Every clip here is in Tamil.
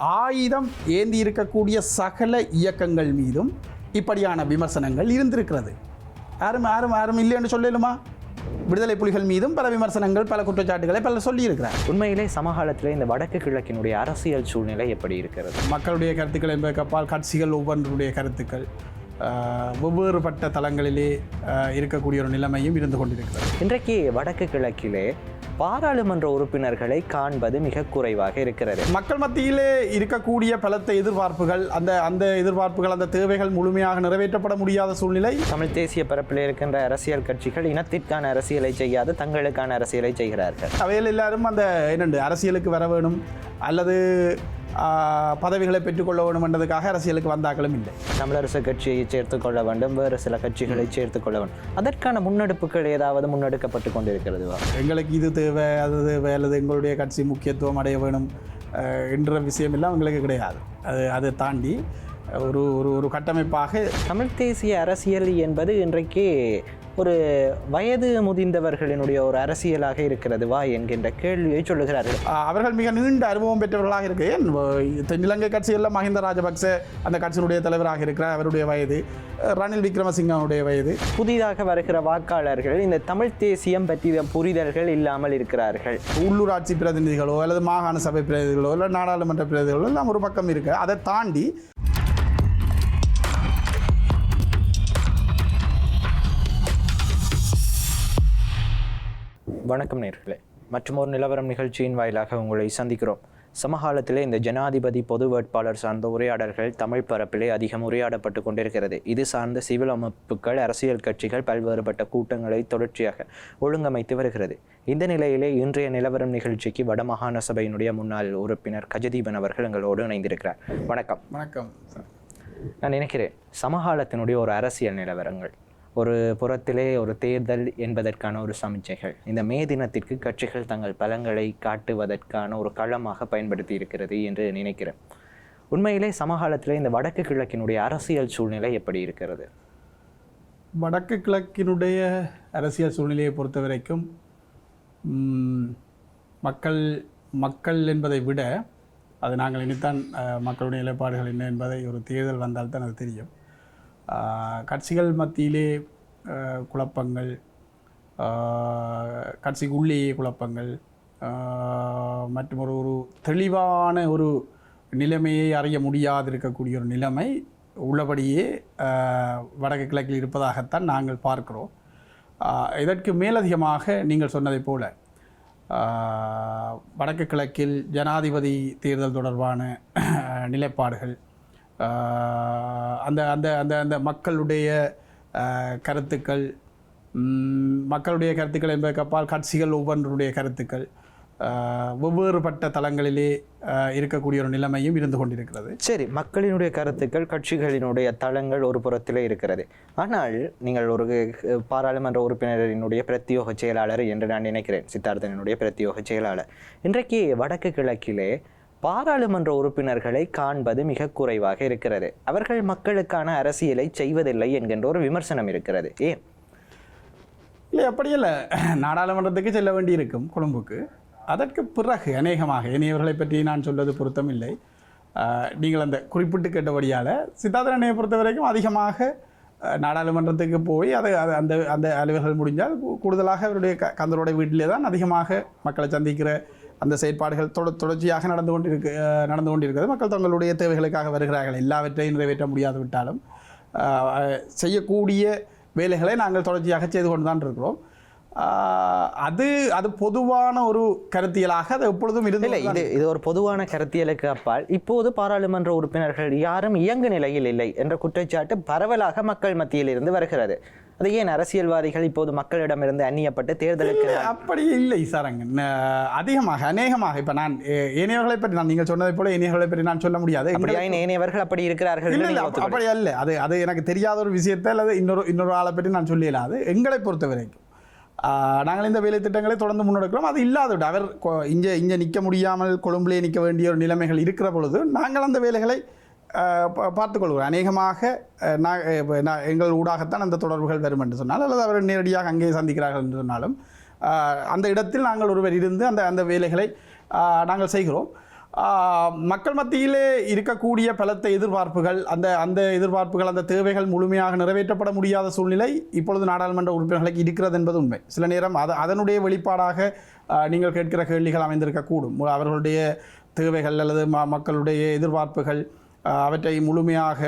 ஆயுதம் ஏந்தி இருக்கக்கூடிய சகல இயக்கங்கள் மீதும் இப்படியான விமர்சனங்கள் இருந்திருக்கிறது. யாரும் யாரும் யாரும் இல்லைன்னு சொல்லலுமா? விடுதலை புலிகள் மீதும் பல விமர்சனங்கள் பல குற்றச்சாட்டுகளை பலர் சொல்லியிருக்கிறார். உண்மையிலே சமகாலத்தில் இந்த வடக்கு கிழக்கினுடைய அரசியல் சூழ்நிலை எப்படி இருக்கிறது? மக்களுடைய கருத்துக்கள் என்பதற்கு அப்பால் கட்சிகள் ஒவ்வொன்றுடைய கருத்துக்கள் வெவ்வேறுபட்ட தளங்களிலே இருக்கக்கூடிய ஒரு நிலைமையும் இருந்து கொண்டிருக்கிறது. இன்றைக்கு வடக்கு கிழக்கிலே பாராளுமன்ற உறுப்பினர்களை காண்பது மிக குறைவாக இருக்கிறது. மக்கள் மத்தியிலே இருக்கக்கூடிய பலத்த எதிர்பார்ப்புகள் அந்த அந்த எதிர்பார்ப்புகள் அந்த தேவைகள் முழுமையாக நிறைவேற்றப்பட முடியாத சூழ்நிலை. தமிழ் தேசிய பரப்பில் இருக்கின்ற அரசியல் கட்சிகள் இனத்திற்கான அரசியலை செய்யாது தங்களுக்கான அரசியலை செய்கிறார்கள். அவையில் எல்லாரும் அந்த என்னண்டு அரசியலுக்கு வர வேணும் அல்லது பதவிகளை பெற்றுக்கொள்ள வேணும் என்றதுக்காக அரசியலுக்கு வந்தாக்களும் இல்லை. தமிழரசு கட்சியை சேர்த்துக் கொள்ள வேண்டும் வேறு சில கட்சிகளை சேர்த்துக் கொள்ள வேண்டும். அதற்கான முன்னெடுப்புகள் ஏதாவது முன்னெடுக்கப்பட்டு கொண்டிருக்கிறதுவா எங்களுக்கு இது தேவை அது தேவை அல்லது எங்களுடைய கட்சி முக்கியத்துவம் அடைய வேணும் என்ற விஷயம் எல்லாம் எங்களுக்கு கிடையாது. அது அதை தாண்டி ஒரு ஒரு ஒரு கட்டமைப்பாக தமிழ் தேசிய அரசியல் என்பது இன்றைக்கு ஒரு வயது முதிர்ந்தவர்களினுடைய ஒரு அரசியலாக இருக்கிறதுவா என்கின்ற கேள்வியை சொல்லுகிறார்கள். அவர்கள் மிக நீண்ட அனுபவம் பெற்றவர்களாக இருக்கு வ- தென்னிலங்கை கட்சியில் மஹிந்த ராஜபக்ச அந்த கட்சியினுடைய தலைவராக இருக்கிறார் அவருடைய வயது ரணில் விக்ரமசிங்கனுடைய வயது. புதிதாக வருகிற வாக்காளர்கள் இந்த தமிழ் தேசியம் பற்றிய புரிதல்கள் இல்லாமல் இருக்கிறார்கள். உள்ளூராட்சி பிரதிநிதிகளோ அல்லது மாகாண சபை பிரதிநிதிகளோ இல்லை நாடாளுமன்ற பிரதிநிதிகளோ எல்லாம் ஒரு பக்கம் இருக்கு அதை தாண்டி வணக்கம் நேர்களே. மற்றும் ஒரு நிலவரம் நிகழ்ச்சியின் வாயிலாக உங்களை சந்திக்கிறோம். சமகாலத்திலே இந்த ஜனாதிபதி பொது வேட்பாளர் சார்ந்த உரையாடல்கள் தமிழ் பரப்பிலே அதிகம் உரையாடப்பட்டு கொண்டிருக்கிறது. இது சார்ந்த சிவில் அமைப்புகள் அரசியல் கட்சிகள் பல்வேறுபட்ட கூட்டங்களை தொடர்ச்சியாக ஒழுங்கமைத்து வருகிறது. இந்த நிலையிலே இன்றைய நிலவரம் நிகழ்ச்சிக்கு வடமாகாண சபையினுடைய முன்னாள் உறுப்பினர் கஜதீபன் அவர்கள் எங்களோடு இணைந்திருக்கிறார். வணக்கம். வணக்கம். நான் நினைக்கிறேன் சமகாலத்தினுடைய ஒரு அரசியல் நிலவரங்கள் ஒரு புறத்திலே ஒரு தேர்தல் என்பதற்கான ஒரு சமிச்சைகள். இந்த மே தினத்திற்கு கட்சிகள் தங்கள் பலங்களை காட்டுவதற்கான ஒரு களமாக பயன்படுத்தி இருக்கிறது என்று நினைக்கிறேன். உண்மையிலே சமகாலத்தில் இந்த வடக்கு கிழக்கினுடைய அரசியல் சூழ்நிலை எப்படி இருக்கிறது? வடக்கு கிழக்கினுடைய அரசியல் சூழ்நிலையை பொறுத்த வரைக்கும் மக்கள் மக்கள் என்பதை விட அது நாங்கள் இனித்தான் மக்களுடைய நிலைப்பாடுகள் என்ன என்பதை ஒரு தேர்தல் வந்தால்தான் அது தெரியும். கட்சிகள் மத்தியிலே குழப்பங்கள் கட்சிக்குள்ளேயே கட்சிக்கு உள்ளேயே குழப்பங்கள் மற்றும் ஒரு ஒரு தெளிவான ஒரு நிலைமையை அறிய முடியாது இருக்கக்கூடிய ஒரு நிலைமை உள்ளபடியே வடக்கு கிழக்கில் இருப்பதாகத்தான் நாங்கள் பார்க்கிறோம். இதற்கு மேலதிகமாக நீங்கள் சொன்னதைப் போல வடக்கு கிழக்கில் ஜனாதிபதி தேர்தல் தொடர்பான நிலைப்பாடுகள் அந்த அந்த அந்த அந்த மக்களுடைய கருத்துக்கள் மக்களுடைய கருத்துக்கள் என்பதற்கு அப்பால் கட்சிகள் ஒவ்வொன்றுடைய கருத்துக்கள் வெவ்வேறுபட்ட தளங்களிலே இருக்கக்கூடிய ஒரு நிலைமையும் இருந்து கொண்டிருக்கிறது. சரி மக்களினுடைய கருத்துக்கள் கட்சிகளினுடைய தளங்கள் ஒரு புறத்திலே இருக்கிறது. ஆனால் நீங்கள் ஒரு பாராளுமன்ற உறுப்பினரினுடைய பிரத்யோக செயலாளர் என்று நான் நினைக்கிறேன் சித்தார்த்தனுடைய பிரத்யோக செயலாளர். இன்றைக்கு வடக்கு கிழக்கிலே பாராளுமன்ற உறுப்பினர்களை காண்பது மிக குறைவாக இருக்கிறது. அவர்கள் மக்களுக்கான அரசியலை செய்வதில்லை என்கின்ற ஒரு விமர்சனம் இருக்கிறது. ஏன்? இல்லை அப்படி இல்லை. நாடாளுமன்றத்துக்கு செல்ல வேண்டியிருக்கும் கொழும்புக்கு. அதற்கு பிறகு அநேகமாக இனியவர்களை பற்றி நான் சொல்வது பொருத்தமில்லை. நீங்கள் அந்த குறிப்பிட்டு கேட்டபடியால் சித்தார்த்தனையை பொறுத்த வரைக்கும் அதிகமாக நாடாளுமன்றத்துக்கு போய் அதை அது அந்த அந்த அலுவல்கள் முடிஞ்சால் கூடுதலாக அவருடைய க கந்தரோட வீட்டிலே தான் அதிகமாக மக்களை சந்திக்கிற அந்த செயற்பாடுகள் தொட தொடர்ச்சியாக நடந்து கொண்டிருக்கு நடந்து கொண்டிருக்கிறது. மக்கள் தங்களுடைய தேவைகளுக்காக வருகிறார்கள். எல்லாவற்றையும் நிறைவேற்ற முடியாது விட்டாலும் செய்யக்கூடிய வேலைகளை நாங்கள் தொடர்ச்சியாக செய்து கொண்டு தான் இருக்கிறோம். அது அது பொதுவான ஒரு கருத்தியலாக அது எப்பொழுதும் இல்லை இருந்து இது இது ஒரு பொதுவான கருத்தியலுக்கு அப்பால் இப்போது பாராளுமன்ற உறுப்பினர்கள் யாரும் இயங்கு நிலையில் இல்லை என்ற குற்றச்சாட்டு பரவலாக மக்கள் மத்தியில் இருந்து வருகிறது. அது ஏன் அரசியல்வாதிகள் இப்போது மக்களிடமிருந்து அந்நியப்பட்டு தேர்தலுக்கு அப்படி இல்லை சாரங்க அதிகமாக அநேகமாக இப்போ நான் ஏனையவர்களை பற்றி நான் நீங்கள் சொன்னதை போல ஏனையவர்களை பற்றி நான் சொல்ல முடியாது. ஏனையவர்கள் அப்படி இருக்கிறார்கள். அப்படி அல்ல. அது அது எனக்கு தெரியாத ஒரு விஷயத்தை அல்லது இன்னொரு இன்னொரு ஆளை பற்றி நான் சொல்லிடலாது எங்களை பொறுத்த வரைக்கும் நாங்கள் இந்த வேலை திட்டங்களை தொடர்ந்து முன்னெடுக்கிறோம். அது இல்லாத அவர் கொ- இங்கே இங்கே நிற்க முடியாமல் கொழும்பிலே நிற்க வேண்டிய ஒரு நிலைமைகள் இருக்கிற பொழுது நாங்கள் அந்த வேலைகளை பா- பார்த்துக்கொள்கிறோம் அநேகமாக நான் நான் எங்கள் ஊடாகத்தான் அந்த தொடர்புகள் வரும் என்று சொன்னால் அல்லது அவர் நேரடியாக அங்கே சந்திக்கிறார்கள் என்று சொன்னாலும் அந்த இடத்தில் நாங்கள் ஒருவர் இருந்து அந்த அந்த வேலைகளை நாங்கள் செய்கிறோம். மக்கள் மத்தியிலே இருக்கக்கூடிய பலத்த எதிர்பார்ப்புகள் அந்த அந்த எதிர்பார்ப்புகள் அந்த தேவைகள் முழுமையாக நிறைவேற்றப்பட முடியாத சூழ்நிலை இப்பொழுது நாடாளுமன்ற உறுப்பினர்களுக்கு இருக்கிறது என்பது உண்மை. சில நேரம் அது அதனுடைய வெளிப்பாடாக நீங்கள் கேட்கிற கேள்விகள் அமைந்திருக்கக்கூடும். அவர்களுடைய தேவைகள் அல்லது ம மக்களுடைய எதிர்பார்ப்புகள் அவற்றை முழுமையாக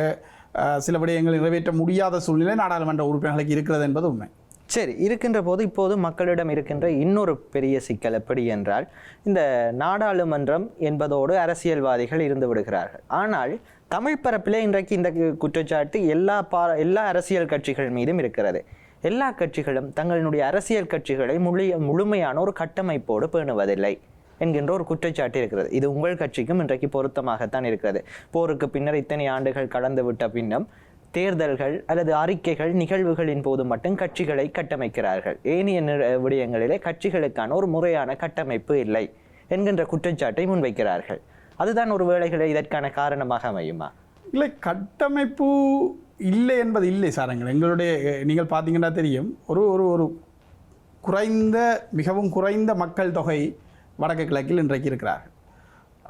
சில விடயங்கள் நிறைவேற்ற முடியாத சூழ்நிலை நாடாளுமன்ற உறுப்பினர்களுக்கு இருக்கிறது என்பது உண்மை. சரி இருக்கின்ற போது இப்போது மக்களிடம் இருக்கின்ற இன்னொரு பெரிய சிக்கல் எப்படி என்றால் இந்த நாடாளுமன்றம் என்பதோடு அரசியல்வாதிகள் இருந்து விடுகிறார்கள். ஆனால் தமிழ் பரப்பிலே இன்றைக்கு இந்த குற்றச்சாட்டு எல்லா பா எல்லா அரசியல் கட்சிகள் மீதும் இருக்கிறது. எல்லா கட்சிகளும் தங்களுடைய அரசியல் கட்சிகளை முழு முழுமையான ஒரு கட்டமைப்போடு பேணுவதில்லை என்கின்ற ஒரு குற்றச்சாட்டு இருக்கிறது. இது உங்கள் கட்சிக்கும் இன்றைக்கு பொருத்தமாகத்தான் இருக்கிறது. போருக்கு பின்னர் இத்தனை ஆண்டுகள் கடந்து விட்ட பின்னும் தேர்தல்கள் அல்லது அறிக்கைகள் நிகழ்வுகளின் போது மட்டும் கட்சிகளை கட்டமைக்கிறார்கள். ஏனைய விடயங்களிலே கட்சிகளுக்கான ஒரு முறையான கட்டமைப்பு இல்லை என்கின்ற குற்றச்சாட்டை முன்வைக்கிறார்கள். அதுதான் ஒரு வேளைகளை இதற்கான காரணமாக அமையுமா? இல்லை கட்டமைப்பு இல்லை என்பது இல்லை சாரங்கள். எங்களுடைய நீங்கள் பார்த்தீங்கன்னா தெரியும் ஒரு ஒரு ஒரு குறைந்த மிகவும் குறைந்த மக்கள் தொகை வடக்கு கிழக்கில் இன்றைக்கு இருக்கிறார்கள்.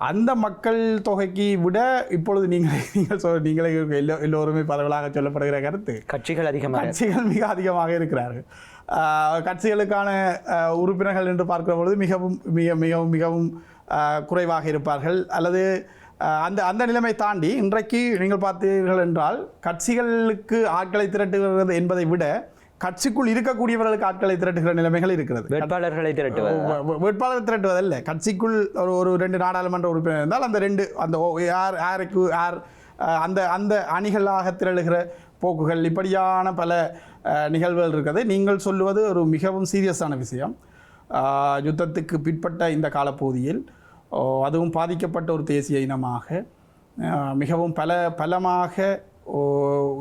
அந்த மக்கள் தொகைக்கு விட இப்பொழுது நீங்கள் நீங்கள் சொல் நீங்களே எல்லோ எல்லோருமே பரவலாக சொல்லப்படுகிற கருத்து. கட்சிகள் அதிகமாக கட்சிகள் மிக அதிகமாக இருக்கிறார்கள். கட்சிகளுக்கான உறுப்பினர்கள் என்று பார்க்கிற பொழுது மிகவும் மிக மிகவும் மிகவும் குறைவாக இருப்பார்கள். அல்லது அந்த அந்த நிலைமை தாண்டி இன்றைக்கு நீங்கள் பார்த்தீர்கள் என்றால் கட்சிகளுக்கு ஆட்களை திரட்டுகிறது என்பதை விட கட்சிக்குள் இருக்கக்கூடியவர்களுக்கு ஆட்களை திரட்டுகிற நிலைமைகள் இருக்கிறது. வேட்பாளர்களை திரட்டுவது. வேட்பாளர் திரட்டுவதல்ல. கட்சிக்குள் ஒரு ஒரு ரெண்டு நாடாளுமன்ற உறுப்பினர் இருந்தால் அந்த ரெண்டு அந்த யார் யாருக்கு யார் அந்த அந்த அணிகளாக திரளுகிற போக்குகள் இப்படியான பல நிகழ்வுகள் இருக்குது நீங்கள் சொல்லுவது ஒரு மிகவும் சீரியஸான விஷயம். யுத்தத்துக்கு பிற்பட்ட இந்த காலப்பகுதியில் அதுவும் பாதிக்கப்பட்ட ஒரு தேசிய இனமாக மிகவும் பல பலமாக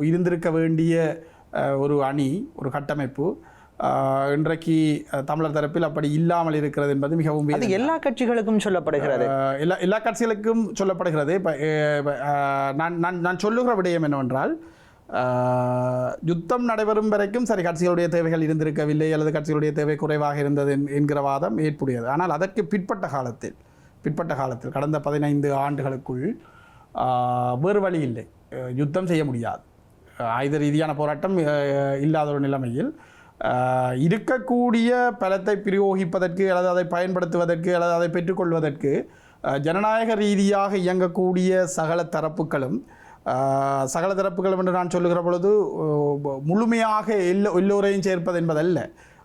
இருந்திருக்க வேண்டிய ஒரு அணி ஒரு கட்டமைப்பு. இன்றைக்கு தமிழர் தரப்பில் அப்படி இல்லாமல் இருக்கிறது என்பது மிகவும் அது. எல்லா கட்சிகளுக்கும் சொல்லப்படுகிறது. எல்லா எல்லா கட்சிகளுக்கும் சொல்லப்படுகிறது. இப்போ நான் நான் நான் சொல்லுகிற விடயம் என்னவென்றால் யுத்தம் நடைபெறும் வரைக்கும் சரி கட்சிகளுடைய தேவைகள் இருந்திருக்கவில்லை அல்லது கட்சிகளுடைய தேவை குறைவாக இருந்தது என்- என்கிற வாதம் ஏற்புடையது. ஆனால் அதற்கு பிற்பட்ட காலத்தில் பிற்பட்ட காலத்தில் கடந்த பதினைந்து ஆண்டுகளுக்குள் வேறு வழி இல்லை. யுத்தம் செய்ய முடியாது. ஆயுத ரீதியான போராட்டம் இல்லாத ஒரு நிலைமையில் இருக்கக்கூடிய பலத்தை பிரயோகிப்பதற்கு அல்லது அதை பயன்படுத்துவதற்கு அல்லது அதை பெற்றுக்கொள்வதற்கு ஜனநாயக ரீதியாக இயங்கக்கூடிய சகல தரப்புகளும் சகல தரப்புகளும் என்று நான் சொல்லுகிற பொழுது முழுமையாக எல்லோ எல்லோரையும் சேர்ப்பது என்பதல்ல.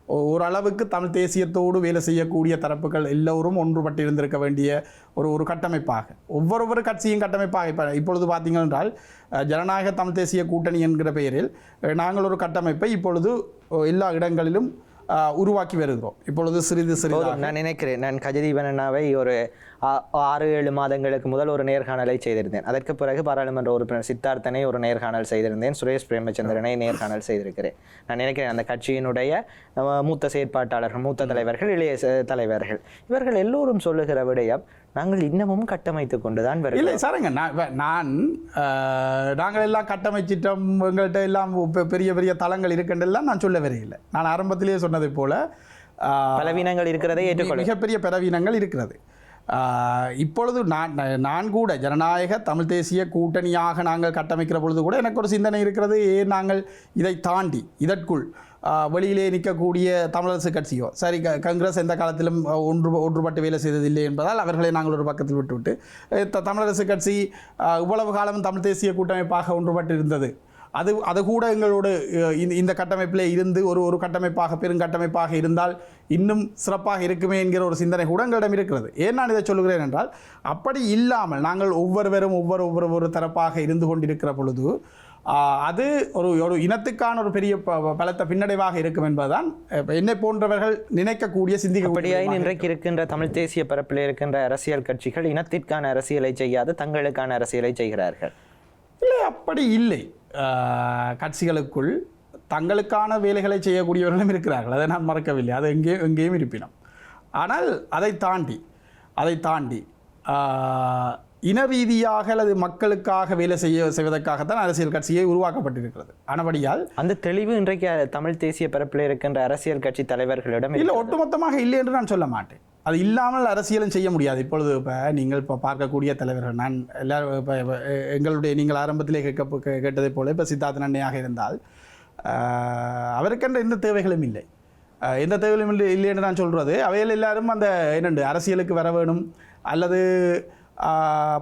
ஓரளவுக்கு தமிழ் தேசியத்தோடு வேலை செய்யக்கூடிய தரப்புகள் எல்லோரும் ஒன்றுபட்டு இருந்திருக்க வேண்டிய ஒரு ஒரு கட்டமைப்பாக. ஒவ்வொரு கட்சியும் கட்டமைப்பாக. இப்போ இப்பொழுது பார்த்தீங்க என்றால் ஜனநாயக தமிழ் தேசிய கூட்டணி என்கிற பெயரில் நாங்கள் ஒரு கட்டமைப்பை இப்பொழுது எல்லா இடங்களிலும் உருவாக்கி வருகிறோம். இப்பொழுது சிறிது சிறிது நான் நினைக்கிறேன். நான் கஜதீபன் அண்ணாவை ஒரு ஆறு ஏழு மாதங்களுக்கு முதல் ஒரு நேர்காணலை செய்திருந்தேன். அதற்கு பிறகு பாராளுமன்ற உறுப்பினர் சித்தார்த்தனை ஒரு நேர்காணல் செய்திருந்தேன். சுரேஷ் பிரேமச்சந்திரனை நேர்காணல் செய்திருக்கிறேன். நான் நினைக்கிறேன் அந்த கட்சியினுடைய மூத்த செயற்பாட்டாளர்கள் மூத்த தலைவர்கள் இளைய தலைவர்கள் இவர்கள் எல்லோரும் சொல்லுகிற விடயம் நாங்கள் இன்னமும் கட்டமைத்து கொண்டுதான் இல்லை வருகிறோம் சாருங்க நான் நான் நாங்கள் எல்லாம் கட்டமைச்சிட்டோம் எங்கள்கிட்ட எல்லாம் பெரிய பெரிய தளங்கள் இருக்கின்றெல்லாம் நான் சொல்ல வரையில்லை. நான் ஆரம்பத்திலேயே சொன்னதை போல பலவீனங்கள் இருக்கிறதை ஏற்றுக்கொள்ள மிகப்பெரிய பலவீனங்கள் இருக்கிறது. இப்பொழுது நான் நான் கூட ஜனநாயக தமிழ் தேசிய கூட்டணியாக நாங்கள் கட்டமைக்கிற பொழுது கூட எனக்கு ஒரு சிந்தனை இருக்கிறது. ஏன் நாங்கள் இதை தாண்டி இதற்குள் வெளியிலே நிற்கக்கூடிய தமிழரசு கட்சியோ சரி க- காங்கிரஸ் எந்த காலத்திலும் ஒன்று ஒன்றுபட்டு வேலை செய்ததில்லை என்பதால் அவர்களை நாங்கள் ஒரு பக்கத்தில் விட்டுவிட்டு தமிழரசு கட்சி இவ்வளவு காலமும் தமிழ் தேசிய கூட்டமைப்பாக ஒன்றுபட்டு இருந்தது. அது அது கூட எங்களோடு இந்த கட்டமைப்பில் இருந்து ஒரு ஒரு கட்டமைப்பாக பெருங்கட்டமைப்பாக இருந்தால் இன்னும் சிறப்பாக இருக்குமே என்கிற ஒரு சிந்தனை கூட எங்களிடம் இருக்கிறது. ஏன் நான் இதை சொல்லுகிறேன் என்றால் அப்படி இல்லாமல் நாங்கள் ஒவ்வொருவரும் ஒவ்வொரு ஒவ்வொரு ஒரு தரப்பாக இருந்து கொண்டிருக்கிற பொழுது அது ஒரு ஒரு இனத்துக்கான ஒரு பெரிய பலத்த பின்னடைவாக இருக்கும் என்பதுதான் என்னை போன்றவர்கள் நினைக்கக்கூடிய சிந்திக்கக்கூடிய இன்றைக்கு இருக்கின்ற தமிழ் தேசிய பரப்பில் இருக்கின்ற அரசியல் கட்சிகள் இனத்திற்கான அரசியலை செய்யாது தங்களுக்கான அரசியலை செய்கிறார்கள். இல்லை அப்படி இல்லை. கட்சிகளுக்குள் தங்களுக்கான வேலைகளை செய்யக்கூடியவர்களும் இருக்கிறார்கள். அதை நான் மறக்கவில்லை. அது எங்கேயும் எங்கேயும் இருப்பினும். ஆனால் அதை தாண்டி அதை தாண்டி இன ரீதியாக அல்லது மக்களுக்காக வேலை செய்ய செய்வதற்காகத்தான் அரசியல் கட்சியை உருவாக்கப்பட்டிருக்கிறது. ஆனபடியால் அந்த தெளிவு இன்றைக்கு தமிழ் தேசிய பரப்பில் இருக்கின்ற அரசியல் கட்சி தலைவர்களிடம் இல்லை. ஒட்டுமொத்தமாக இல்லை என்று நான் சொல்ல மாட்டேன். அது இல்லாமல் அரசியலும் செய்ய முடியாது. இப்பொழுது இப்போ நீங்கள் இப்போ பார்க்கக்கூடிய தலைவர்கள் நான் எல்லாரும் இப்போ எங்களுடைய நீங்கள் ஆரம்பத்திலே கேட்க கேட்டதைப் போல இப்போ சித்தார்த்த நன்னையாக இருந்தால் அவருக்கென்ற எந்த தேவைகளும் இல்லை. எந்த தேவைகளும் இல்லை இல்லை என்று நான் சொல்கிறது அவையில் எல்லாரும் அந்த என்னண்டு அரசியலுக்கு வர வேணும் அல்லது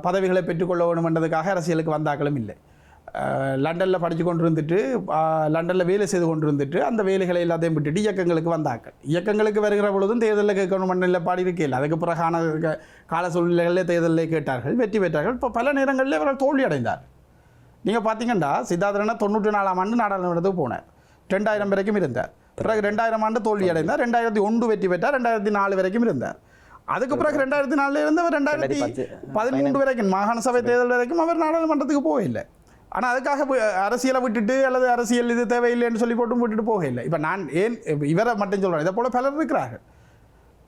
பதவிகளை பெற்றுக்கொள்ள வேணும் என்றதுக்காக அரசியலுக்கு வந்தாக்களும் இல்லை. லண்டனில் படித்து கொண்டு இருந்துட்டு லண்டனில் வேலை செய்து கொண்டு இருந்துட்டு அந்த வேலைகளை எல்லாத்தையும் விட்டுட்டு இயக்கங்களுக்கு வந்தாக்கள் இயக்கங்களுக்கு வருகிற பொழுதும் தேர்தலில் கேட்கணும் மண்ணில் பாடி இருக்கல அதுக்கு பிறகான கால சூழ்நிலைகளில் தேர்தலில் கேட்டார்கள் வெற்றி பெற்றார்கள். இப்போ பல நேரங்களில் இவர்கள் தோல்வி அடைந்தார் நீங்கள் பார்த்தீங்கன்னா சித்தார்த்தனா தொண்ணூற்றி நாலாம் ஆண்டு நாடாளுமன்றத்துக்கு போனார். ரெண்டாயிரம் வரைக்கும் இருந்தார். பிறகு ரெண்டாயிரம் ஆண்டு தோல்வி அடைந்தார் ரெண்டாயிரத்தி ஒன்று வெற்றி பெற்றார். ரெண்டாயிரத்தி நாலு வரைக்கும் இருந்தார். அதுக்கு பிறகு ரெண்டாயிரத்தி நாலுல இருந்து அவர் ரெண்டாயிரத்தி. பதிமூன்று வரைக்கும் மாகாண சபை தேர்தல் வரைக்கும் அவர் நாடாளுமன்றத்துக்கு போகவில்லை. ஆனால் அதுக்காக அரசியலை விட்டுட்டு அல்லது அரசியல் இது தேவையில்லைன்னு சொல்லி போட்டும் விட்டுட்டு போகவில்லை இப்போ நான் ஏன் இவரை மட்டும் சொல்கிறேன் இதை போல பலர் இருக்கிறார்கள்.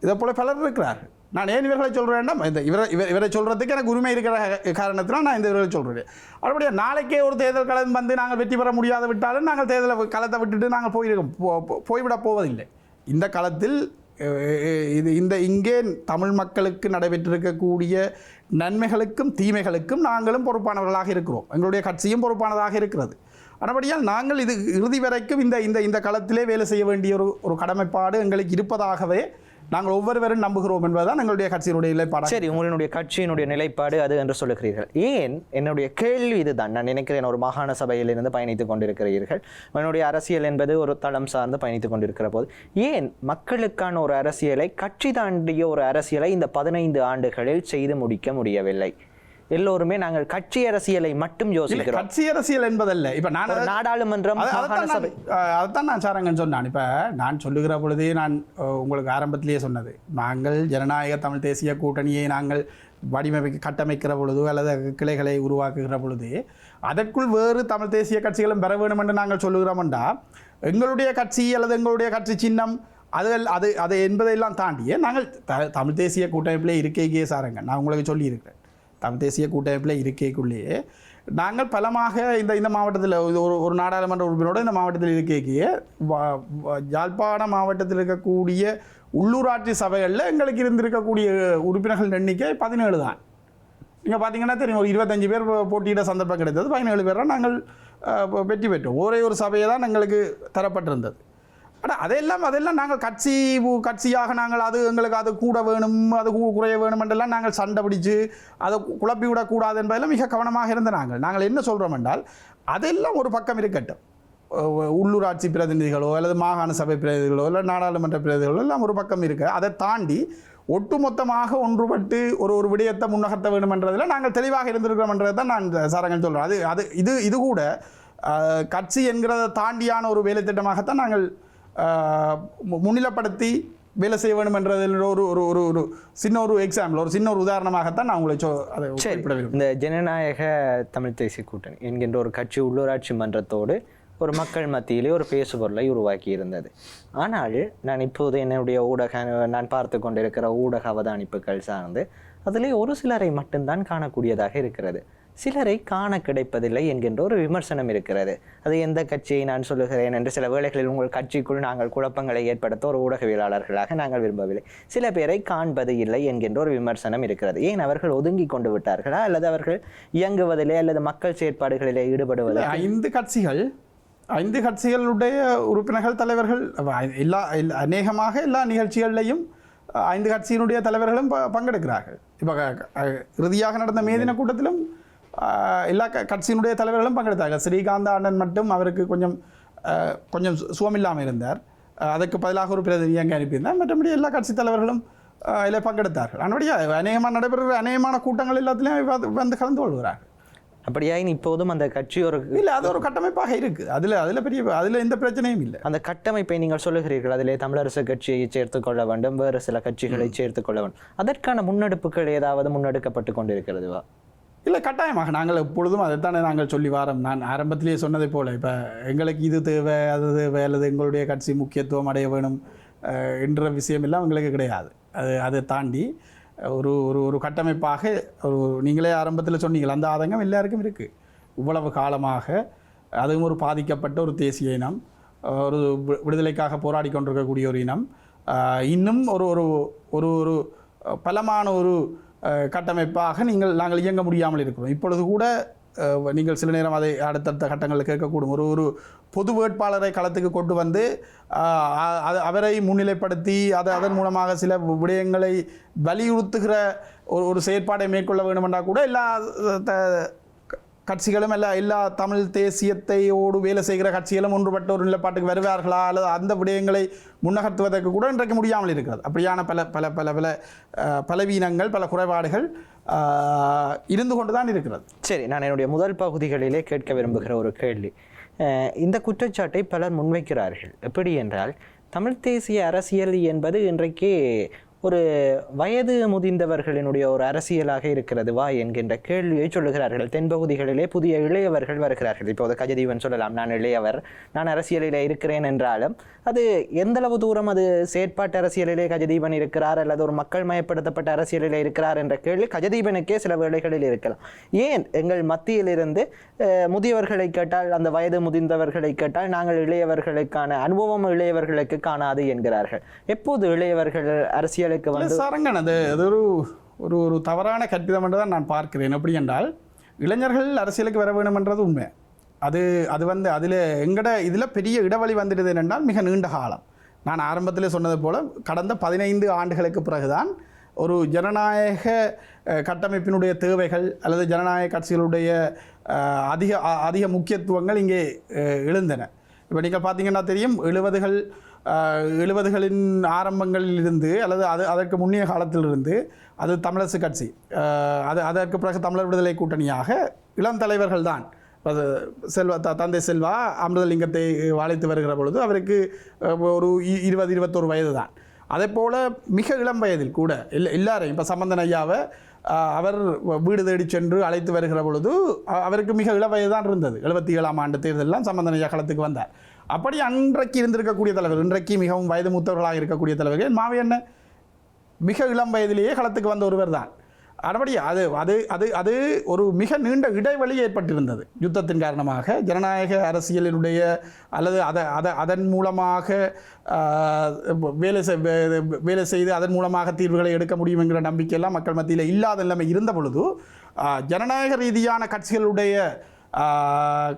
இதை போல பலர் இருக்கிறார்கள். நான் ஏன் இவர்களை சொல்கிறேன்னா இந்த இவரை இவர் இவரை சொல்கிறதுக்கு எனக்கு உரிமை இருக்கிற காரணத்தினால் நான் இந்த இவரை சொல்கிறேன் அப்படியே நாளைக்கே ஒரு தேர்தல் களம் வந்து நாங்கள் வெற்றி பெற முடியாத விட்டாலும் நாங்கள் தேர்தலை களத்தை விட்டுட்டு நாங்கள் போயிருக்கோம் போ- போய்விட போவதில்லை. இந்த களத்தில் இது இந்த இங்கே தமிழ் மக்களுக்கு நடைபெற்றிருக்கக்கூடிய நன்மைகளுக்கும் தீமைகளுக்கும் நாங்களும் பொறுப்பானவர்களாக இருக்கிறோம். எங்களுடைய கட்சியும் பொறுப்பானதாக இருக்கிறது. ஆனபடியால் நாங்கள் இது இறுதி வரைக்கும் இந்த இந்த இந்த களத்திலே வேலை செய்ய வேண்டிய ஒரு ஒரு கடமைப்பாடு எங்களுக்கு இருப்பதாகவே நாங்கள் ஒவ்வொருவரும் நம்புகிறோம் என்பதுதான் எங்களுடைய கட்சியினுடைய நிலைப்பாடு சரி உங்களுடைய கட்சியினுடைய நிலைப்பாடு அது என்று சொல்லுகிறீர்கள். ஏன்? என்னுடைய கேள்வி இதுதான். நான் நினைக்கிறேன் ஒரு மாகாண சபையிலிருந்து பயணித்துக் கொண்டிருக்கிறீர்கள். என்னுடைய அரசியல் என்பது ஒரு தளம் சார்ந்து பயணித்துக் கொண்டிருக்கிற போது ஏன் மக்களுக்கான ஒரு அரசியலை கட்சி தாண்டிய ஒரு அரசியலை இந்த பதினைந்து ஆண்டுகளில் செய்து முடிக்க முடியவில்லை? எல்லோருமே நாங்கள் கட்சி அரசியலை மட்டும் யோசிக்கிறோம். கட்சி அரசியல் என்பதல்ல. இப்ப நான் நாடாளுமன்றம் அதைத்தான் நான், சாரங்கன் சொன்னான். இப்போ நான் சொல்லுகிற பொழுதே நான் உங்களுக்கு ஆரம்பத்திலேயே சொன்னது. நாங்கள் ஜனநாயக தமிழ் தேசிய கூட்டணியை நாங்கள் வடிவமைக்க கட்டமைக்கிற பொழுது அல்லது கிளைகளை உருவாக்குகிற பொழுது அதற்குள் வேறு தமிழ் தேசிய கட்சிகளும் பெற வேண்டும் என்று நாங்கள் சொல்லுகிறோம்டா எங்களுடைய கட்சி அல்லது எங்களுடைய கட்சி சின்னம் அது அது அது என்பதையெல்லாம் தாண்டியே நாங்கள் த தமிழ் தேசிய கூட்டமைப்பிலே இருக்கைக்கே சாரங்க நான் உங்களுக்கு சொல்லியிருக்கிறேன். தமிழ் தேசிய கூட்டமைப்பில் இருக்கைக்குள்ளேயே. நாங்கள் பலமாக இந்த இந்த மாவட்டத்தில் ஒரு ஒரு நாடாளுமன்ற உறுப்பினரோட இந்த மாவட்டத்தில் இருக்கேக்கே வ- யாழ்ப்பாண மாவட்டத்தில் இருக்கக்கூடிய உள்ளூராட்சி சபைகளில் எங்களுக்கு இருந்திருக்கக்கூடிய உறுப்பினர்கள் எண்ணிக்கை பதினேழு தான். நீங்கள் பார்த்தீங்கன்னா தெரியும் ஒரு இருபத்தஞ்சு பேர் போட்டியிட சந்தர்ப்பம் கிடைத்தது பதினேழு பேராக நாங்கள் வெற்றி பெற்றோம். ஒரே ஒரு சபையை தான் எங்களுக்கு தரப்பட்டிருந்தது. ஆனால் அதெல்லாம் அதெல்லாம் நாங்கள் கட்சி உ- கட்சியாக நாங்கள் அது எங்களுக்கு அது கூட வேணும் அது கூ- குறைய வேணும் என்றெல்லாம் நாங்கள் சண்டை பிடிச்சு அதை குழப்பி விடக்கூடாது என்பதெல்லாம் மிக கவனமாக இருந்த நாங்கள். நாங்கள் என்ன சொல்கிறோம் என்றால் அதெல்லாம் ஒரு பக்கம் இருக்கட்டும். உள்ளூராட்சி பிரதிநிதிகளோ அல்லது மாகாண சபை பிரதிநிதிகளோ இல்லை நாடாளுமன்ற பிரதிநிதிகளோ எல்லாம் ஒரு பக்கம் இருக்கு அதை தாண்டி ஒட்டுமொத்தமாக ஒன்றுபட்டு ஒரு ஒரு விடயத்தை முன்னகர்த்த வேண்டும்ன்றதில் நாங்கள் தெளிவாக இருந்திருக்கிறோம்ன்றதை தான் நான் சாரங்கள் சொல்கிறோம் அது அது இது இது கூட கட்சி என்கிறத தாண்டியான ஒரு வேலை திட்டமாகத்தான் நாங்கள் முன்னிலைப்படுத்தி வேலை செய்ய வேண்டும் என்றதில் ஒரு ஒரு ஒரு ஒரு சின்ன ஒரு எக்ஸாம்பிள் ஒரு சின்ன ஒரு உதாரணமாகத்தான் நான் உங்களை சொ அதை சரி குறிப்பிட விரும்புகிறேன். இந்த ஜனநாயக தமிழ் தேசிய கூட்டணி என்கின்ற ஒரு கட்சி உள்ளூராட்சி மன்றத்தோடு ஒரு மக்கள் மத்தியிலே ஒரு பேசுபொருளை உருவாக்கி இருந்தது. ஆனால் நான் இப்போது என்னுடைய ஊடக நான் பார்த்து கொண்டிருக்கிற ஊடக அவதானிப்புகள் சார்ந்து அதிலே ஒரு சிலரை மட்டும்தான் காணக்கூடியதாக இருக்கிறது. சிலரை காண கிடைப்பதில்லை என்கின்ற ஒரு விமர்சனம் இருக்கிறது. அது எந்த கட்சியை நான் சொல்லுகிறேன் என்று சில வேளைகளில் உங்கள் கட்சிக்குள் நாங்கள் குழப்பங்களை ஏற்படுத்த ஒரு ஊடகவியலாளர்களாக நாங்கள் விரும்பவில்லை. சில பேரை காண்பது இல்லை என்கின்ற ஒரு விமர்சனம் இருக்கிறது. ஏன் அவர்கள் ஒதுங்கி கொண்டு விட்டார்களா? அல்லது அவர்கள் இயங்குவதிலே அல்லது மக்கள் செயற்பாடுகளிலே ஈடுபடுவதில் ஐந்து கட்சிகள் ஐந்து கட்சிகளுடைய உறுப்பினர்கள் தலைவர்கள் எல்லா அநேகமாக எல்லா நிகழ்ச்சிகள்லையும் ஐந்து கட்சியினுடைய தலைவர்களும் பங்கெடுக்கிறார்கள். இப்போ இறுதியாக நடந்த மேதின கூட்டத்திலும் எல்லா கட்சியினுடைய தலைவர்களும் பங்கெடுத்தார்கள். ஸ்ரீகாந்த அண்ணன் மட்டும் அவருக்கு கொஞ்சம் கொஞ்சம் சு- சுகமில்லாமல் இருந்தார். அஹ், அதற்கு பதிலாக ஒரு பிரதிநிதி அங்கே அனுப்பியிருந்தார். மற்றபடி எல்லா கட்சி தலைவர்களும் இதில் பங்கெடுத்தார்கள். அதனுடைய அநேகமாக நடைபெறுகிற அநேகமான கூட்டங்கள் எல்லாத்துலேயும் வந்து- கலந்து கொள்கிறார்கள். அப்படியாயின் இப்போதும் அந்த கட்சி ஒரு இல்லை அது ஒரு கட்டமைப்பாக இருக்குது அதில் அதில் பெரிய அதில் எந்த பிரச்சனையும் இல்லை. அந்த கட்டமைப்பை நீங்கள் சொல்லுகிறீர்கள். அதிலே தமிழரசு கட்சியை சேர்த்துக் கொள்ள வேண்டும். வேறு சில கட்சிகளை சேர்த்துக் கொள்ள வேண்டும். அதற்கான முன்னெடுப்புகள் ஏதாவது முன்னெடுக்கப்பட்டு கொண்டிருக்கிறதுவா? இல்லை கட்டாயமாக நாங்கள் எப்பொழுதும் அதைத்தானே நாங்கள் சொல்லி வாரோம். நான் ஆரம்பத்திலேயே சொன்னதை போல் இப்போ எங்களுக்கு இது தேவை அது தேவை அல்லது எங்களுடைய கட்சி முக்கியத்துவம் அடைய வேணும் என்ற விஷயம் எல்லாம் எங்களுக்கு கிடையாது. அது அதை தாண்டி ஒரு ஒரு ஒரு கட்டமைப்பாக ஒரு நீங்களே ஆரம்பத்தில் சொன்னீங்கள் அந்த ஆதங்கம் எல்லாருக்கும் இருக்குது இவ்வளவு காலமாக அதுவும் ஒரு பாதிக்கப்பட்ட ஒரு தேசிய இனம் ஒரு வி- விடுதலைக்காக போராடி கொண்டிருக்கக்கூடிய ஒரு இனம் இன்னும் ஒரு ஒரு ஒரு ஒரு பலமான ஒரு கட்டமைப்பாக நீங்கள் நாங்கள் இயங்க முடியாமல் இருக்கிறோம். இப்பொழுது கூட நீங்கள் சில நேரம் அதை அடுத்தடுத்த கட்டங்களில் கேட்கக்கூடும். ஒரு ஒரு பொது வேட்பாளரை களத்துக்கு கொண்டு வந்து அது அவரை முன்னிலைப்படுத்தி அது அதன் மூலமாக சில விடயங்களை வலியுறுத்துகிற ஒரு ஒரு செயற்பாடை மேற்கொள்ள வேண்டுமென்றால் கூட எல்லா த- கட்சிகளும் எல்லா எல்லா தமிழ் தேசியத்தையோடு வேலை செய்கிற கட்சிகளும் ஒன்றுபட்ட ஒரு நிலைப்பாட்டுக்கு வருவார்களா? அல்லது அந்த விடயங்களை முன்னகர்த்துவதற்கு கூட இன்றைக்கு முடியாமல் இருக்கிறது. அப்படியான பல பல பல பல பலவீனங்கள் பல குறைபாடுகள் இருந்து கொண்டு தான் இருக்கிறது. சரி நான் என்னுடைய முதல் பகுதிகளிலே கேட்க விரும்புகிற ஒரு கேள்வி. இந்த குற்றச்சாட்டை பலர் முன்வைக்கிறார்கள். எப்படி என்றால் தமிழ் தேசிய அரசியல் என்பது இன்றைக்கு ஒரு வயது முதிர்ந்தவர்களினுடைய ஒரு அரசியலாக இருக்கிறது. வா என்கின்ற கேள்வியை சொல்லுகிறார்கள். தென்பகுதிகளிலே புதிய இளையவர்கள் வருகிறார்கள். இப்போது கஜதீவன் சொல்லலாம் நான் இளையவர். நான் அரசியலிலே இருக்கிறேன் என்றாலும் அது எந்தளவு தூரம் அது செயற்பாட்டு அரசியலிலே கஜதீபன் இருக்கிறார் அல்லது ஒரு மக்கள் மயப்படுத்தப்பட்ட அரசியலிலே இருக்கிறார் என்ற கேள்வி கஜதீபனுக்கே சில வேளைகளில் இருக்கலாம். ஏன் எங்கள் மத்தியிலிருந்து முதியவர்களை கேட்டால் அந்த வயது முதிர்ந்தவர்களை கேட்டால் நாங்கள் இளையவர்களுக்கான அனுபவம் இளையவர்களுக்கு காணாது என்கிறார்கள். எப்போது இளையவர்கள் அரசியல் அரசியலுக்கு வந்து சரங்கன் அது அது ஒரு ஒரு ஒரு தவறான கற்பிதம் என்று தான் நான் பார்க்கிறேன். எப்படி என்றால் இளைஞர்கள் அரசியலுக்கு வர வேண்டுமென்றது உண்மை. அது அது வந்து அதில் எங்கட இதில் பெரிய இடைவெளி வந்துடுது என்றால் மிக நீண்ட காலம். நான் ஆரம்பத்தில் சொன்னது போல கடந்த பதினைந்து ஆண்டுகளுக்கு பிறகுதான் ஒரு ஜனநாயக கட்டமைப்பினுடைய தேவைகள் அல்லது ஜனநாயக கட்சிகளுடைய அதிக அதிக முக்கியத்துவங்கள் இங்கே எழுந்தன. இப்போ நீங்கள் பார்த்தீங்கன்னா தெரியும் எழுபதுகள் எழுபதுகளின் ஆரம்பங்களில் இருந்து அல்லது அது அதற்கு முன்னைய காலத்திலிருந்து அது தமிழரசு கட்சி. அது அதற்கு பிறகு தமிழர் விடுதலை கூட்டணியாக இளம் தலைவர்கள் தான். அது செல்வா த தந்தை செல்வா அமிர்தலிங்கத்தை வாழைத்து வருகிற பொழுது அவருக்கு ஒரு இ- இருபது இருபத்தோரு வயது தான். அதே போல் மிக இளம் வயதில் கூட இல்லை எல்லாரையும் இப்போ சம்பந்தன் ஐயாவை அவர் வீடு தேடி சென்று அழைத்து வருகிற பொழுது அவருக்கு மிக இள வயது தான் இருந்தது. எழுபத்தி ஏழாம் ஆண்டு தேர்தலெல்லாம் சம்பந்தன் ஐயா களத்துக்கு வந்தார். அப்படி அன்றைக்கு இருந்திருக்கக்கூடிய தலைவர் இன்றைக்கு மிகவும் வயது மூத்தவர்களாக இருக்கக்கூடிய தலைவர்கள் மாவி என்ன? மிக இளம் வயதிலேயே களத்துக்கு வந்த ஒருவர் தான். அடபடி அது அது அது அது ஒரு மிக நீண்ட இடைவெளி ஏற்பட்டிருந்தது. யுத்தத்தின் காரணமாக ஜனநாயக அரசியலினுடைய அல்லது அதை அதை அதன் மூலமாக வேலை செய் வே- வேலை செய்து அதன் மூலமாக தீர்வுகளை எடுக்க முடியும் என்கிற நம்பிக்கையெல்லாம் மக்கள் மத்தியில் இல்லாத நிலைமை இருந்த பொழுது ஜனநாயக ரீதியான கட்சிகளுடைய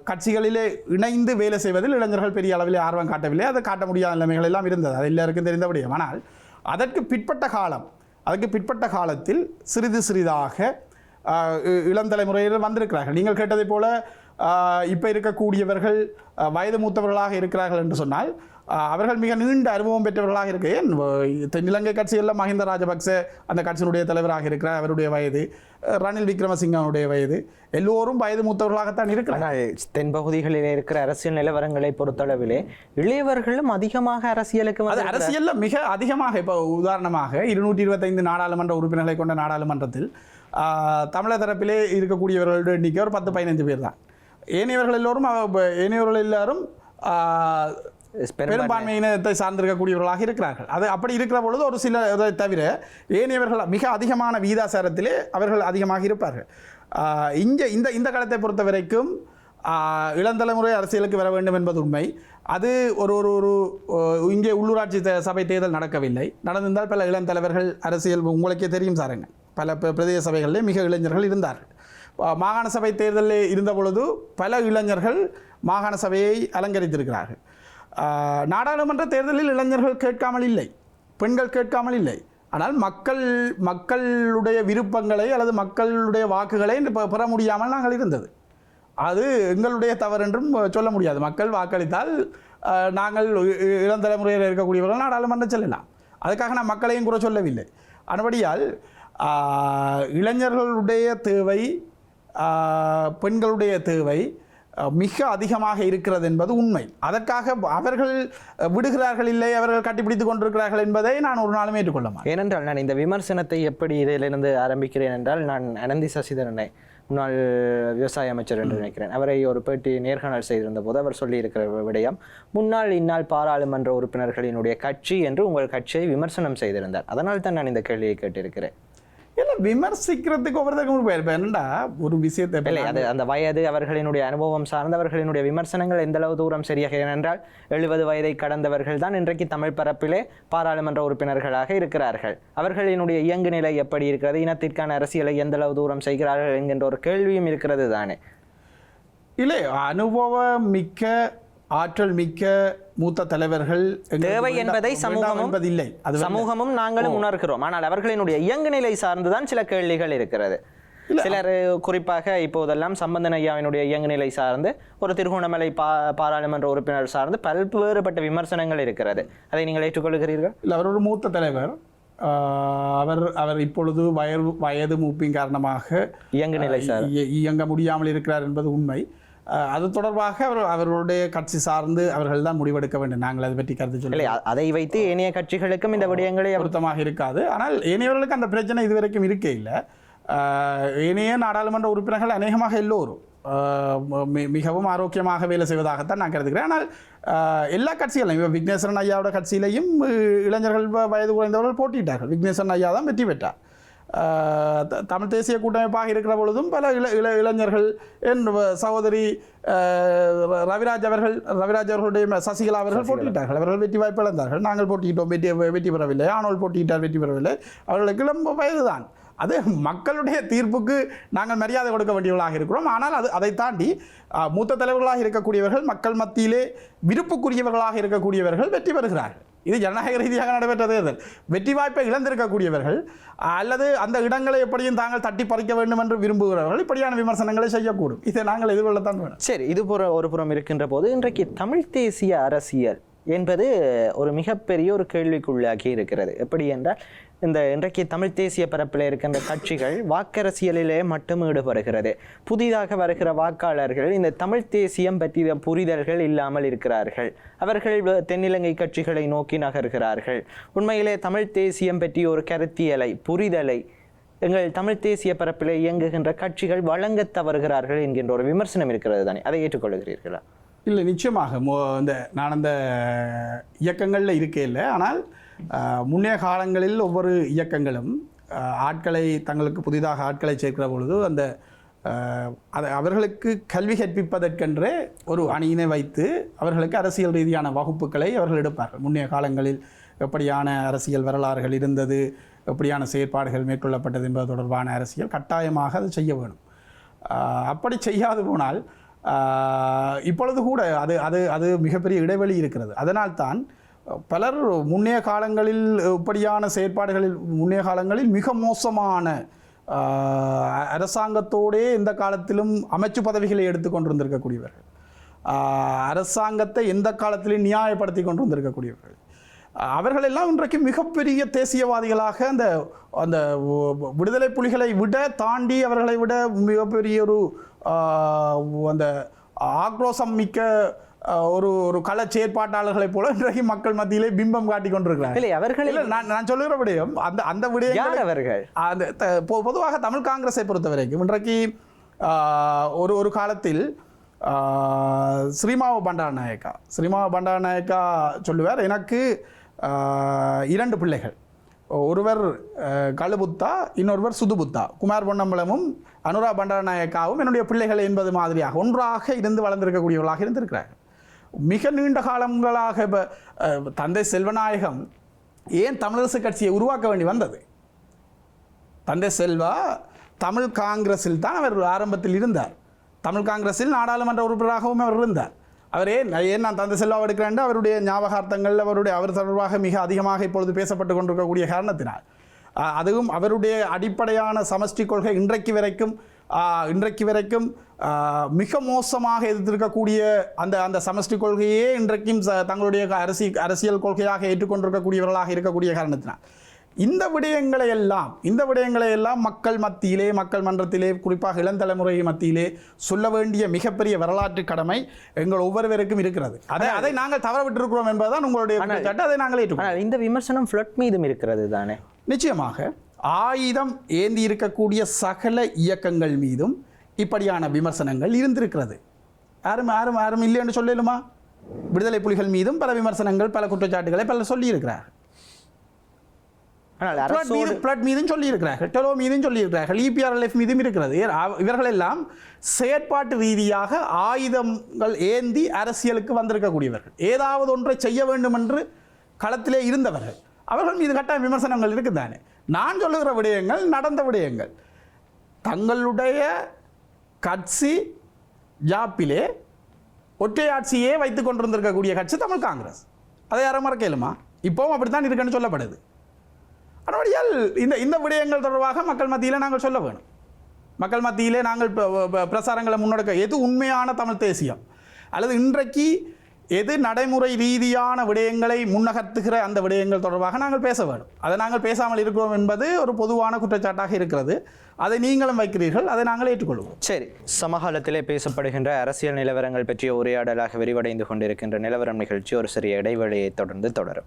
கட்சிகளிலே இணைந்து வேலை செய்வதில் இளைஞர்கள் பெரிய அளவில் ஆர்வம் காட்டவில்லை. அதை காட்ட முடியாத நிலைமைகள் எல்லாம் இருந்தது. அது எல்லாருக்கும் தெரிந்தபடியும். ஆனால் அதற்கு பிற்பட்ட காலம் அதற்கு பிற்பட்ட காலத்தில் சிறிது சிறிதாக இளம் தலைமுறையில் வந்திருக்கிறார்கள். நீங்கள் கேட்டதை போல இப்போ இருக்கக்கூடியவர்கள் வயது மூத்தவர்களாக இருக்கிறார்கள் என்று சொன்னால் அவர்கள் மிக நீண்ட அனுபவம் பெற்றவர்களாக இருக்க. தென்னிலங்கை கட்சிகளில் மஹிந்த ராஜபக்ச அந்த கட்சியினுடைய தலைவராக இருக்கிறார். அவருடைய வயது ரணில் விக்ரமசிங்கனுடைய வயது. எல்லோரும் வயது மூத்தவர்களாகத்தான் இருக்கிறார். தென்பகுதிகளில் இருக்கிற அரசியல் நிலவரங்களை பொறுத்தளவிலே இளையவர்களும் அதிகமாக அரசியலுக்கு அது அரசியல்ல மிக அதிகமாக இப்போ உதாரணமாக இருநூற்றி இருபத்தைந்து நாடாளுமன்ற உறுப்பினர்களை கொண்ட நாடாளுமன்றத்தில் தமிழர் தரப்பிலே இருக்கக்கூடியவர்களுடைய எண்ணிக்கை ஒரு பத்து பதினைந்து பேர் தான். ஏனையவர்கள் எல்லோரும் ஏனையவர்கள் எல்லாரும் பெரும்பான்மையினத்தை சார்ந்திருக்கக்கூடியவர்களாக இருக்கிறார்கள். அது அப்படி இருக்கிற பொழுது ஒரு சில இதை தவிர ஏனையவர்கள் மிக அதிகமான விகிதாசாரத்திலே அவர்கள் அதிகமாக இருப்பார்கள். இங்கே இந்த இந்த காலத்தை பொறுத்த வரைக்கும் இளந்தலைமுறை அரசியலுக்கு வர வேண்டும் என்பது உண்மை. அது ஒரு ஒரு ஒரு இங்கே உள்ளூராட்சி சபை தேர்தல் நடக்கவில்லை. நடந்திருந்தால் பல இளந்தலைவர்கள் அரசியல் உங்களுக்கே தெரியும் சாருங்க பல பிரதேச சபைகளிலே மிக இளைஞர்கள் இருந்தார்கள். மாகாண சபை தேர்தலில் இருந்த பொழுது பல இளைஞர்கள் மாகாண சபையை அலங்கரித்திருக்கிறார்கள். நாடாளுமன்ற தேர்தலில் இளைஞர்கள் கேட்காமல் இல்லை பெண்கள் கேட்காமல் இல்லை. ஆனால் மக்கள் மக்களுடைய விருப்பங்களை அல்லது மக்களுடைய வாக்குகளை பெற முடியாமல் நாங்கள் இருந்தது. அது எங்களுடைய தவறு என்றும் சொல்ல முடியாது. மக்கள் வாக்களித்தால் நாங்கள் இளம் தலைமுறையில் இருக்கக்கூடியவர்கள் நாடாளுமன்றம் செல்லலாம். அதுக்காக நான் மக்களையும் கூட சொல்லவில்லை. அனுபடியால் இளைஞர்களுடைய தேவை பெண்களுடைய தேவை மிக அதிகமாக இருக்கிறது என்பது உண்மை. அதற்காக அவர்கள் விடுகிறார்கள் இல்லை அவர்கள் கட்டிப்பிடித்துக் கொண்டிருக்கிறார்கள் என்பதை நான் ஒரு நாளும் ஏற்றுக்கொள்ள மாட்டேன். ஏனென்றால் நான் இந்த விமர்சனத்தை எப்படி இதிலிருந்து ஆரம்பிக்கிறேன் என்றால் நான் அனந்தி சசிதரனை முன்னாள் விவசாய அமைச்சர் என்று நினைக்கிறேன். அவரை ஒரு பேட்டி நேர்காணல் செய்திருந்த போது அவர் சொல்லியிருக்கிற விடயம் முன்னாள் இந்நாள் பாராளுமன்ற உறுப்பினர்களினுடைய கட்சி என்று உங்கள் கட்சியை விமர்சனம் செய்திருந்தார். அதனால் தான் நான் இந்த கேள்வியை கேட்டிருக்கிறேன். இல்லை விமர்சிக்கிறதுக்கு ஒவ்வொருத்தருக்கும் போய் இப்போ என்னடா ஒரு விஷயத்தை இல்லை அது அந்த வயது அவர்களினுடைய அனுபவம் சார்ந்தவர்களினுடைய விமர்சனங்கள் எந்த அளவு தூரம் சரியாக ஏனென்றால் எழுபது வயதை கடந்தவர்கள் தான் இன்றைக்கு தமிழ் பரப்பிலே பாராளுமன்ற உறுப்பினர்களாக இருக்கிறார்கள். அவர்களினுடைய இயங்கு நிலை எப்படி இருக்கிறது? இனத்திற்கான அரசியலை எந்த அளவு தூரம் செய்கிறார்கள் என்கின்ற ஒரு கேள்வியும் இருக்கிறது தானே. இல்லை அனுபவம் மிக்க ஆற்றல் மிக்க மூத்த தலைவர்கள் தேவை என்பதை சமூகமும் என்பதில்லை. அது. சமூகமும் நாங்களும் உணர்கிறோம். ஆனால் அவர்களினுடைய இயங்கு நிலை சார்ந்துதான் சில கேள்விகள் இருக்கிறது. சிலர் குறிப்பாக இப்போதெல்லாம் சம்பந்தன் ஐயாவினுடைய இயங்கு நிலை சார்ந்து ஒரு திருகோணமலை பா பாராளுமன்ற உறுப்பினர் சார்ந்து பல்வேறுபட்ட விமர்சனங்கள் இருக்கிறது. அதை நீங்கள் ஏற்றுக்கொள்கிறீர்கள்? இல்லை அவர் ஒரு மூத்த தலைவர். அவர் அவர் இப்பொழுது வயது வயது மூப்பின் காரணமாக இயங்கு நிலை இயங்க முடியாமல் இருக்கிறார் என்பது உண்மை. அது தொடர்பாக அவர் அவர்களுடைய கட்சி சார்ந்து அவர்கள் தான் முடிவெடுக்க வேண்டும். நாங்கள் அதை பற்றி கருத்து சொல்ல அதை வைத்து ஏனைய கட்சிகளுக்கும் இந்த விடயங்களை பொருத்தமாக இருக்காது. ஆனால் ஏனையவர்களுக்கு அந்த பிரச்சனை இதுவரைக்கும் இருக்கே இல்லை. ஏனைய நாடாளுமன்ற உறுப்பினர்கள் அநேகமாக எல்லோரும் மிகவும் ஆரோக்கியமாக வேலை செய்வதாகத்தான் நான் கருதுகிறேன். ஆனால் எல்லா கட்சிகளையும் இப்போ விக்னேஸ்வரன் ஐயாவோட கட்சியிலையும் இளைஞர்கள் வயது குறைந்தவர்கள் போட்டியிட்டார்கள். விக்னேஸ்வரன் ஐயா தான் வெற்றி பெற்றார். தமிழ் தேசிய கூட்டமைப்பாக இருக்கிற பொழுதும் பல இள இள இளைஞர்கள் என் சகோதரி ரவிராஜ் அவர்கள் ரவிராஜ் அவர்களுடைய சசிகலா அவர்கள் போட்டியிட்டார்கள். அவர்கள் வெற்றி வாய்ப்பு இழந்தார்கள். நாங்கள் போட்டியிட்டோம். வெற்றி வெற்றி பெறவில்லை. ஆனோல் போட்டியிட்டார். வெற்றி பெறவில்லை. அவர்களுக்கு இளம் வயதுதான். அது மக்களுடைய தீர்ப்புக்கு நாங்கள் மரியாதை கொடுக்க வேண்டியவர்களாக இருக்கிறோம். ஆனால் அது அதை தாண்டி மூத்த தலைவர்களாக இருக்கக்கூடியவர்கள் மக்கள் மத்தியிலே விருப்புக்குரியவர்களாக இருக்கக்கூடியவர்கள் வெற்றி பெறுகிறார்கள். இது ஜனநாயக ரீதியாக நடைபெற்ற தேர்தல் வெற்றி வாய்ப்பை இழந்திருக்கக்கூடியவர்கள் அல்லது அந்த இடங்களை எப்படியும் தாங்கள் தட்டி பறிக்க வேண்டும் என்று விரும்புகிறவர்கள் இப்படியான விமர்சனங்களை செய்யக்கூடும். இதை நாங்கள் எதிர்கொள்ளத்தான் வேணும். சரி இது புற ஒரு புறம் இருக்கின்ற போது இன்றைக்கு தமிழ் தேசிய அரசியல் என்பது ஒரு மிகப்பெரிய ஒரு கேள்விக்குள்ளாகி இருக்கிறது. எப்படி என்றால் இந்த இன்றைக்கு தமிழ் தேசிய பரப்பில் இருக்கின்ற கட்சிகள் வாக்கரசியலிலே மட்டும் ஈடுபடுகிறது. புதிதாக வருகிற வாக்காளர்கள் இந்த தமிழ் தேசியம் பற்றிய புரிதல்கள் இல்லாமல் இருக்கிறார்கள். அவர்கள் தென்னிலங்கை கட்சிகளை நோக்கி நகர்கிறார்கள். உண்மையிலே தமிழ் தேசியம் பற்றிய ஒரு கருத்தியலை புரிதலை எங்கள் தமிழ் தேசிய பரப்பில் இயங்குகின்ற கட்சிகள் வழங்க தவறுகிறார்கள் என்கின்ற ஒரு விமர்சனம் இருக்கிறது தானே? அதை ஏற்றுக்கொள்கிறீர்களா? இல்லை நிச்சயமாக. மோ இந்த நான் அந்த இயக்கங்களில் இருக்கே இல்லை. ஆனால் முன்னைய காலங்களில் ஒவ்வொரு இயக்கங்களும் ஆட்களை தங்களுக்கு புதிதாக ஆட்களை சேர்க்கிற பொழுது அந்த அதை அவர்களுக்கு கல்வி கற்பிப்பதற்கென்றே ஒரு அணியினை வைத்து அவர்களுக்கு அரசியல் ரீதியான வகுப்புகளை அவர்கள் எடுப்பார்கள். முன்னைய காலங்களில் எப்படியான அரசியல் வரலாறுகள் இருந்தது எப்படியான செயற்பாடுகள் மேற்கொள்ளப்பட்டது என்பது தொடர்பான அரசியல் கட்டாயமாக அது செய்ய வேணும். அப்படி செய்யாது போனால் இப்பொழுது கூட அது அது அது மிகப்பெரிய இடைவெளி இருக்கிறது. அதனால்தான் பலர் முன்னைய காலங்களில் இப்படியான செயற்பாடுகளில் முன்னைய காலங்களில் மிக மோசமான அரசாங்கத்தோடே இந்த காலத்திலும் அமைச்சு பதவிகளை எடுத்துக்கொண்டிருந்திருக்கக்கூடியவர்கள் ஆஹ், அரசாங்கத்தை எந்த காலத்திலும் நியாயப்படுத்தி கொண்டு வந்திருக்கக்கூடியவர்கள் அவர்களெல்லாம் இன்றைக்கு மிகப்பெரிய தேசியவாதிகளாக அந்த அந்த விடுதலை புலிகளை விட தாண்டி அவர்களை விட மிகப்பெரிய ஒரு அந்த ஆக்ரோஷம் மிக்க ஒரு ஒரு கள செயற்பாட்டாளர்களைப் போல இன்றைக்கு மக்கள் மத்தியிலே பிம்பம் காட்டி கொண்டிருக்கிறார்கள். இல்லை அவர்கள் இல்லை நான் நான் சொல்லுகிற விடயம் அந்த அந்த யார் அவர்கள்? அந்த பொதுவாக தமிழ் காங்கிரஸை பொறுத்த வரைக்கும் இன்றைக்கு ஒரு ஒரு காலத்தில் ஸ்ரீமாவ பண்டாரநாயக்கா ஸ்ரீமாவ பண்டாரநாயக்கா சொல்லுவார் எனக்கு இரண்டு பிள்ளைகள். ஒருவர் கழுபுத்தா இன்னொருவர் சுதுபுத்தா. குமார் பொன்னம்பலமும் அனுரா பண்டாரநாயக்காவும் என்னுடைய பிள்ளைகள் என்பது மாதிரியாக ஒன்றாக இருந்து வளர்ந்திருக்கக்கூடியவர்களாக இருந்திருக்கிறார்கள். மிக நீண்ட காலங்களாக தந்தை செல்வநாயகம் ஏன் தமிழரசு கட்சியை உருவாக்க வேண்டி வந்தது? தந்தை செல்வா தமிழ் காங்கிரஸில் தான் அவர் ஆரம்பத்தில் இருந்தார். தமிழ் காங்கிரஸில் நாடாளுமன்ற உறுப்பினராகவும் அவர் இருந்தார். அவர் ஏன் ஏன் நான் தந்தை செல்வா எடுக்கிறேன் அவருடைய ஞாபகார்த்தங்கள் அவருடைய அவர் தொடர்பாக மிக அதிகமாக இப்பொழுது பேசப்பட்டு கொண்டிருக்கக்கூடிய காரணத்தினால். அதுவும் அவருடைய அடிப்படையான சமஷ்டி கொள்கை இன்றைக்கு வரைக்கும் இன்றைக்கு வரைக்கும் மிக மோசமாக எதிர்த்திருக்கக்கூடிய அந்த அந்த சமஷ்டி கொள்கையே இன்றைக்கும் தங்களுடைய அரசி அரசியல் கொள்கையாக ஏற்றுக்கொண்டிருக்கக்கூடியவர்களாக இருக்கக்கூடிய காரணத்தினால். இந்த விடயங்களை எல்லாம் இந்த விடயங்களை எல்லாம் மக்கள் மத்தியிலே மக்கள் மன்றத்திலே குறிப்பாக இளந்தலைமுறை மத்தியிலே சொல்ல வேண்டிய மிகப்பெரிய வரலாற்று கடமை எங்கள் ஒவ்வொருவருக்கும் இருக்கிறது. அதை அதை நாங்கள் தவற விட்டிருக்கிறோம் என்பதுதான் உங்களுடைய அதை நாங்கள் ஏற்றுக்கொள்கிறோம். ஆனால் இந்த விமர்சனம் ஃப்ளட் மீதும் இருக்கிறது தானே? நிச்சயமாக. ஆயுதம் ஏந்தி இருக்கக்கூடிய சகல இயக்கங்கள் மீதும் இப்படியான விமர்சனங்கள் இருந்திருக்கிறது. யாரும் யாரும் யாரும் இல்லை என்று சொல்லலுமா? விடுதலை புலிகள் மீதும் பல விமர்சனங்கள் பல குற்றச்சாட்டுகளை பலர் சொல்லியிருக்கிறார். பிளட் மீது பிளட் மீதும் சொல்லியிருக்கிறார்கள். டெலோ மீதும் சொல்லியிருக்கிறார்கள். இபிஆர்எல்எஃப் மீதும் இருக்கிறது. அவ- இவர்களெல்லாம் செயற்பாட்டு ரீதியாக ஆயுதங்கள் ஏந்தி அரசியலுக்கு வந்திருக்கக்கூடியவர்கள். ஏதாவது ஒன்றை செய்ய வேண்டும் என்று களத்திலே இருந்தவர்கள். அவர்கள் மீது கட்டாய விமர்சனங்கள் இருக்குதானே? நான் சொல்லுகிற விடயங்கள் நடந்த விடயங்கள். தங்களுடைய கட்சி ஜாப்பிலே ஒற்றையாட்சியே வைத்து கொண்டிருந்திருக்கக்கூடிய கட்சி தமிழ் காங்கிரஸ். அதை யாரும் மறக்கலுமா? இப்போவும் அப்படித்தான் இருக்குன்னு சொல்லப்படுது. அதனுடையால் இந்த இந்த விடயங்கள் தொடர்பாக மக்கள் மத்தியில் நாங்கள் சொல்ல வேணும். மக்கள் மத்தியிலே நாங்கள் பிரசாரங்களை முன்னெடுக்க எது உண்மையான தமிழ் தேசியம்? அல்லது இன்றைக்கு எது நடைமுறை ரீதியான விடயங்களை முன்னகர்த்துகிற அந்த விடயங்கள் தொடர்பாக நாங்கள் பேச வேண்டும். அதை நாங்கள் பேசாமல் இருக்கிறோம் என்பது ஒரு பொதுவான குற்றச்சாட்டாக இருக்கிறது. அதை நீங்களும் வைக்கிறீர்கள். அதை நாங்கள் ஏற்றுக்கொள்வோம். சரி. சமகாலத்திலே பேசப்படுகின்ற அரசியல் நிலவரங்கள் பற்றிய உரையாடலாக விரிவடைந்து கொண்டிருக்கின்ற நிலவரம் நிகழ்ச்சி ஒரு சிறிய இடைவெளியை தொடர்ந்து தொடரும்.